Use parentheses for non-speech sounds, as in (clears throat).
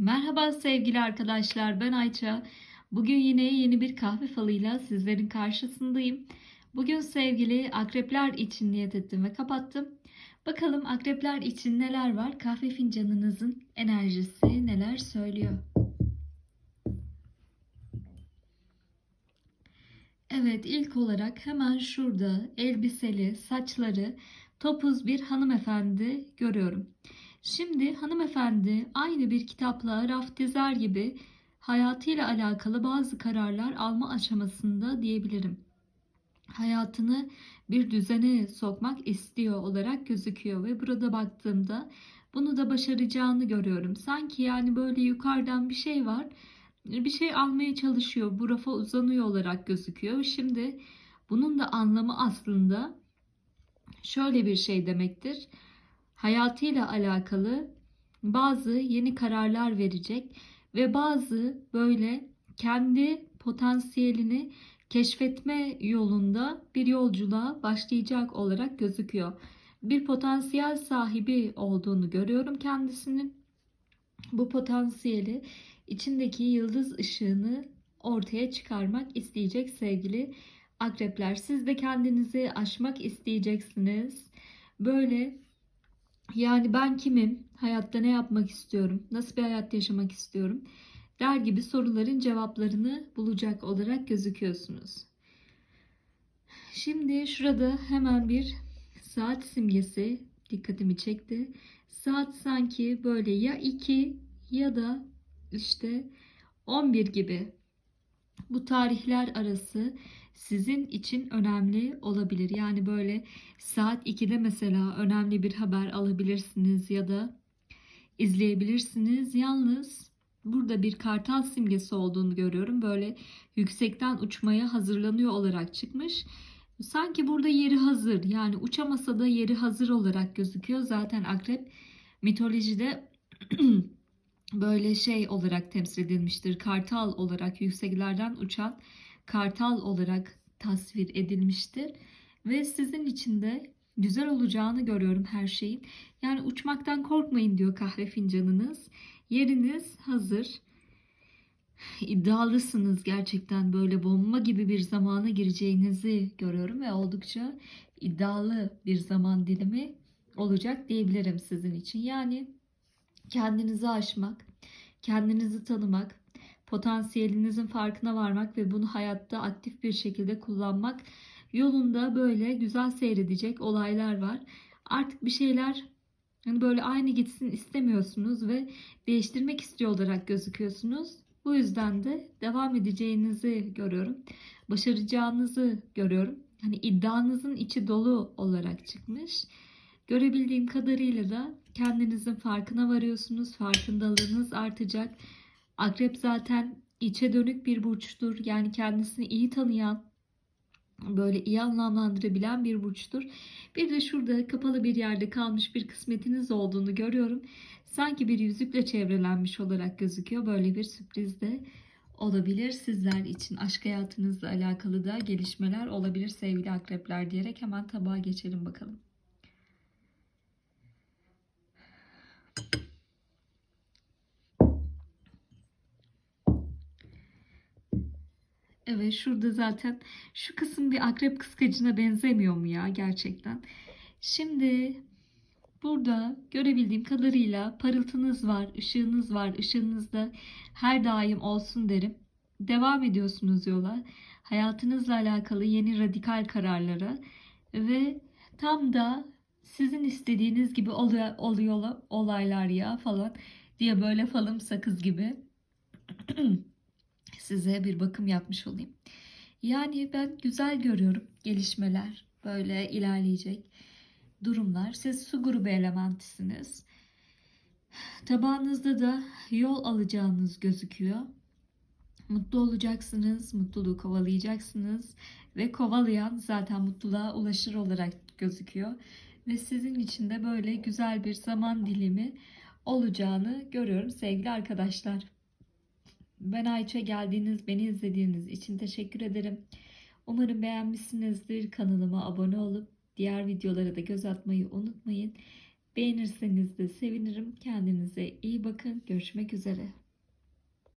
Merhaba sevgili arkadaşlar, ben Ayça. Bugün yine yeni bir kahve falıyla sizlerin karşısındayım. Bugün sevgili akrepler için niyet ettim ve kapattım. Bakalım akrepler için neler var? Kahve fincanınızın enerjisi neler söylüyor? Evet, ilk olarak hemen şurada elbiseli, saçları topuz bir hanımefendi görüyorum. Şimdi hanımefendi aynı bir kitapla raf dizer gibi hayatıyla alakalı bazı kararlar alma aşamasında diyebilirim. Hayatını bir düzene sokmak istiyor olarak gözüküyor ve burada baktığımda bunu da başaracağını görüyorum. Sanki yani böyle yukarıdan bir şey var. Bir şey almaya çalışıyor. Bu rafa uzanıyor olarak gözüküyor. Şimdi bunun da anlamı aslında şöyle bir şey demektir hayatıyla alakalı bazı yeni kararlar verecek ve bazı böyle kendi potansiyelini keşfetme yolunda bir yolculuğa başlayacak olarak gözüküyor. Bir potansiyel sahibi olduğunu görüyorum kendisinin. Bu potansiyeli içindeki yıldız ışığını ortaya çıkarmak isteyecek sevgili akrepler. Siz de kendinizi aşmak isteyeceksiniz. Böyle yani ben kimim? Hayatta ne yapmak istiyorum? Nasıl bir hayat yaşamak istiyorum? Der gibi soruların cevaplarını bulacak olarak gözüküyorsunuz. Şimdi şurada hemen bir saat simgesi dikkatimi çekti. Saat sanki böyle ya 2 ya da işte 11 gibi. Bu tarihler arası sizin için önemli olabilir. Yani böyle saat 2'de mesela önemli bir haber alabilirsiniz ya da izleyebilirsiniz. Yalnız burada bir kartal simgesi olduğunu görüyorum. Böyle yüksekten uçmaya hazırlanıyor olarak çıkmış. Sanki burada yeri hazır. Yani uçamasa da yeri hazır olarak gözüküyor. Zaten akrep mitolojide (clears throat) böyle şey olarak temsil edilmiştir. Kartal olarak yükseklerden uçan kartal olarak tasvir edilmiştir. Ve sizin için de güzel olacağını görüyorum her şeyin. Yani uçmaktan korkmayın diyor kahve fincanınız. Yeriniz hazır. İddialısınız gerçekten böyle bomba gibi bir zamana gireceğinizi görüyorum ve oldukça iddialı bir zaman dilimi olacak diyebilirim sizin için. Yani kendinizi aşmak, kendinizi tanımak, potansiyelinizin farkına varmak ve bunu hayatta aktif bir şekilde kullanmak yolunda böyle güzel seyredecek olaylar var. Artık bir şeyler hani böyle aynı gitsin istemiyorsunuz ve değiştirmek istiyor olarak gözüküyorsunuz. Bu yüzden de devam edeceğinizi görüyorum. Başaracağınızı görüyorum. Hani iddianızın içi dolu olarak çıkmış. Görebildiğim kadarıyla da kendinizin farkına varıyorsunuz. Farkındalığınız artacak. Akrep zaten içe dönük bir burçtur. Yani kendisini iyi tanıyan, böyle iyi anlamlandırabilen bir burçtur. Bir de şurada kapalı bir yerde kalmış bir kısmetiniz olduğunu görüyorum. Sanki bir yüzükle çevrelenmiş olarak gözüküyor. Böyle bir sürpriz de olabilir sizler için. Aşk hayatınızla alakalı da gelişmeler olabilir sevgili akrepler diyerek hemen tabağa geçelim bakalım. Evet şurada zaten şu kısım bir akrep kıskacına benzemiyor mu ya gerçekten? Şimdi burada görebildiğim kadarıyla parıltınız var, ışığınız var. Işığınız da her daim olsun derim. Devam ediyorsunuz yola. Hayatınızla alakalı yeni radikal kararlara ve tam da sizin istediğiniz gibi oluyor, oluyor olaylar ya falan diye böyle falım sakız gibi. (clears throat) size bir bakım yapmış olayım. Yani ben güzel görüyorum gelişmeler, böyle ilerleyecek durumlar. Siz su grubu elementisiniz. Tabağınızda da yol alacağınız gözüküyor. Mutlu olacaksınız, mutluluğu kovalayacaksınız ve kovalayan zaten mutluluğa ulaşır olarak gözüküyor. Ve sizin için de böyle güzel bir zaman dilimi olacağını görüyorum sevgili arkadaşlar. Ben Ayça geldiğiniz, beni izlediğiniz için teşekkür ederim. Umarım beğenmişsinizdir. Kanalıma abone olup diğer videolara da göz atmayı unutmayın. Beğenirseniz de sevinirim. Kendinize iyi bakın. Görüşmek üzere.